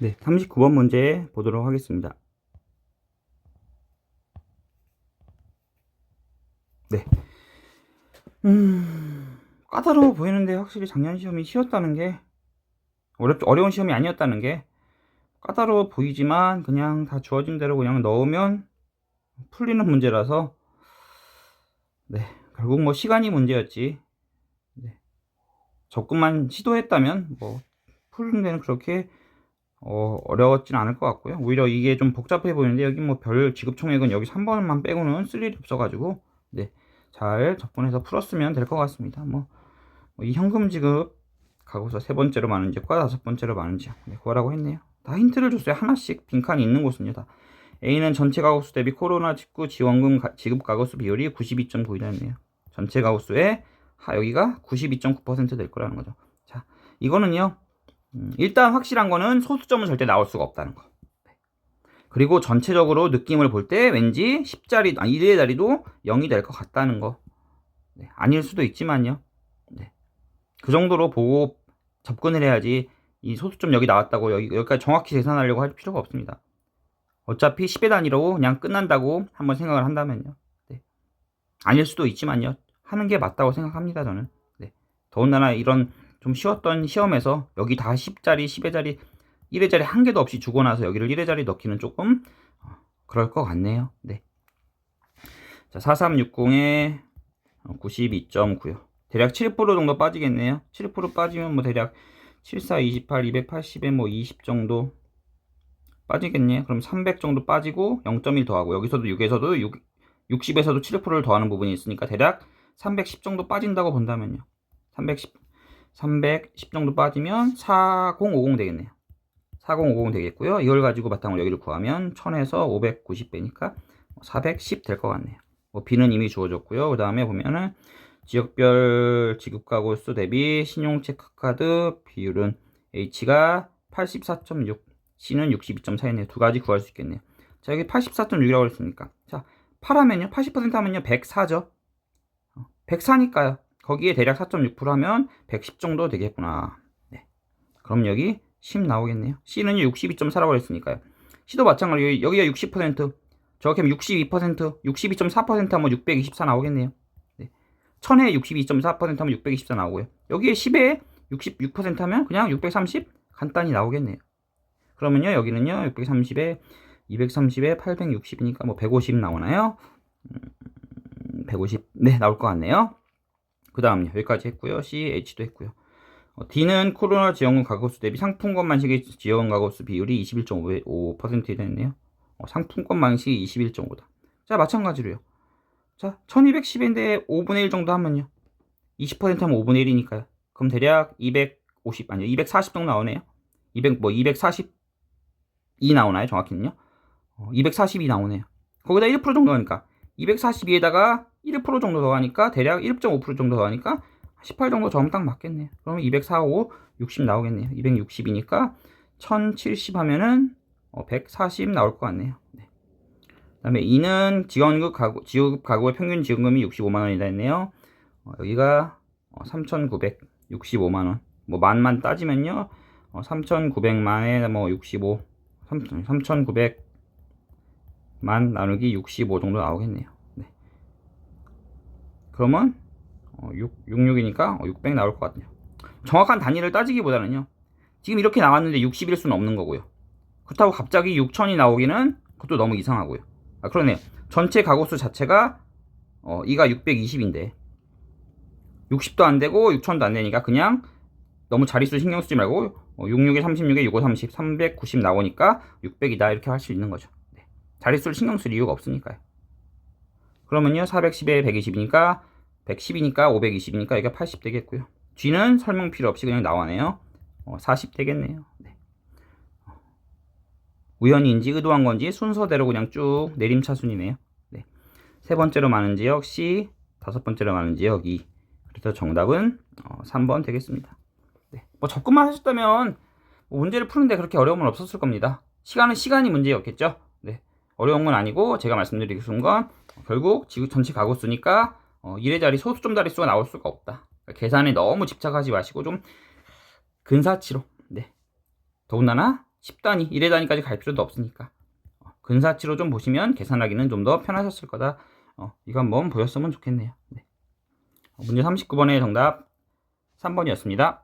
네, 39번 문제 보도록 하겠습니다. 네. 음, 까다로워 보이는데 확실히 작년 시험이 쉬웠다는 게 어렵, 어려운 시험이 아니었다는 게 까다로워 보이지만 그냥 다 주어진 대로 그냥 넣으면 풀리는 문제라서 네, 결국 뭐 시간이 문제였지. 네. 접근만 시도했다면 뭐 푸는 데는 그렇게 어, 어려웠진 않을 것 같고요. 오히려 이게 좀 복잡해 보이는데 여기 뭐 별 지급 총액은 여기 3번만 빼고는 쓸 일이 없어가지고 네, 잘 접근해서 풀었으면 될 것 같습니다. 뭐 이 현금 지급 가고서 세 번째로 많은 지역과 다섯 번째로 많은 지역 네, 그거라고 했네요. 다 힌트를 줬어요. 하나씩 빈칸이 있는 곳은요. 다 A는 전체 가구수 대비 코로나19 지원금 가- 지급 가구수 비율이 92.9이라네요. 전체 가구수의 하, 여기가 92.9%될 거라는 거죠. 자, 이거는요. 음, 일단 확실한 거는 소수점은 절대 나올 수가 없다는 거. 네. 그리고 전체적으로 느낌을 볼 때 왠지 10자리, 아, 1의 자리도 0이 될 것 같다는 거. 네, 아닐 수도 있지만요. 네. 그 정도로 보고 접근을 해야지 이 소수점 여기 나왔다고 여기, 여기까지 정확히 계산하려고 할 필요가 없습니다. 어차피 10의 단위로 그냥 끝난다고 한번 생각을 한다면요. 네. 아닐 수도 있지만요. 하는 게 맞다고 생각합니다, 저는. 네. 더군다나 이런 좀 쉬웠던 시험에서 여기 다 10자리, 10의 자리, 1의 자리 한 개도 없이 주고 나서 여기를 1의 자리 넣기는 조금 어, 그럴 것 같네요. 네. 자, 4360에 92.9요. 대략 7% 정도 빠지겠네요. 7% 빠지면 뭐 대략 74, 28, 280에 뭐 20 정도 빠지겠네요. 그럼 300 정도 빠지고 0.1 더하고 여기서도 6에서도 6, 60에서도 7%를 더하는 부분이 있으니까 대략 310 정도 빠진다고 본다면요. 310, 310 정도 빠지면 4050 되겠네요. 4050 되겠고요. 이걸 가지고 바탕으로 여기를 구하면 1000에서 590 빼니까 410 될 것 같네요. 뭐 B는 이미 주어졌고요. 그 다음에 보면은 지역별 지급가구 수 대비 신용체크카드 비율은 H가 84.6, C는 62.4였네요. 두 가지 구할 수 있겠네요. 자, 여기 84.6이라고 했으니까. 자, 8하면요. 80% 하면요. 104죠. 104니까요. 거기에 대략 4.6% 하면 110 정도 되겠구나. 네. 그럼 여기 10 나오겠네요. C는 62.4라고 했으니까요. C도 마찬가지로 여기가 60%, 저렇게 하면 62%, 62.4% 하면 624 나오겠네요. 네. 1000에 62.4% 하면 624 나오고요. 여기에 10에 66% 하면 그냥 630 간단히 나오겠네요. 그러면요, 여기는요, 630에 230에 860이니까 뭐 150 나오나요? 음, 150, 네, 나올 것 같네요. 그 다음요, 여기까지 했고요. C, H도 했고요. 어, D는 코로나 지원금 가구수 대비 상품권 만식의 지원 가구수 비율이 21.5% 됐네요. 어, 상품권 만식이 21.5다. 자, 마찬가지로요. 자, 1210인데 5분의 1 정도 하면요. 20% 하면 5분의 1이니까요. 그럼 대략 250, 아니요, 240 정도 나오네요. 200, 뭐, 242 나오나요? 정확히는요? 어, 242 나오네요. 거기다 1% 정도 하니까 242에다가 1% 정도 더하니까 대략 1.5% 정도 더하니까 18 정도 저으면 딱 맞겠네요. 그러면 245, 60 나오겠네요. 260이니까 1070 하면은 140 나올 것 같네요. 네. 그다음에 2는 지원급 가구 지급 가구의 평균 지원금이 65만 원이다 했네요. 어, 여기가 3,965만 원. 뭐 만만 따지면요. 어, 3,900만에 뭐 65, 3,900만 나누기 65 정도 나오겠네요. 네. 그러면 어, 6, 66이니까 600 나올 것 같네요. 정확한 단위를 따지기보다는요. 지금 이렇게 나왔는데 60일 수는 없는 거고요. 그렇다고 갑자기 6천이 나오기는 그것도 너무 이상하고요. 아, 그러네요. 전체 가구수 자체가 어, 이가 620인데 60도 안 되고 6천도 안 되니까 그냥 너무 자릿수 신경 쓰지 말고 어, 66에 36에 65, 30, 390 나오니까 600이다 이렇게 할 수 있는 거죠. 네. 자릿수를 신경 쓸 이유가 없으니까요. 그러면요 410에 120이니까 110이니까 520이니까 여기가 80 되겠고요. G는 설명 필요 없이 그냥 나와네요. 어, 40 되겠네요. 네. 우연인지 의도한 건지 순서대로 그냥 쭉 내림차순이네요. 네. 세 번째로 많은 지역 C, 다섯 번째로 많은 지역 E. 그래서 정답은 어, 3번 되겠습니다. 네. 뭐 접근만 하셨다면 뭐 문제를 푸는데 그렇게 어려움은 없었을 겁니다. 시간은 시간이 문제였겠죠. 네. 어려운 건 아니고 제가 말씀드리기 순간 결국 지구 전체 가구 수니까 어, 1의 자리 소수점 자릿수가 나올 수가 없다. 그러니까 계산에 너무 집착하지 마시고 좀 근사치로 네. 더군다나 10단위, 1회 단위까지 갈 필요도 없으니까. 어, 근사치로 좀 보시면 계산하기는 좀 더 편하셨을 거다. 어, 이거 한번 보셨으면 좋겠네요. 네. 어, 문제 39번의 정답 3번이었습니다.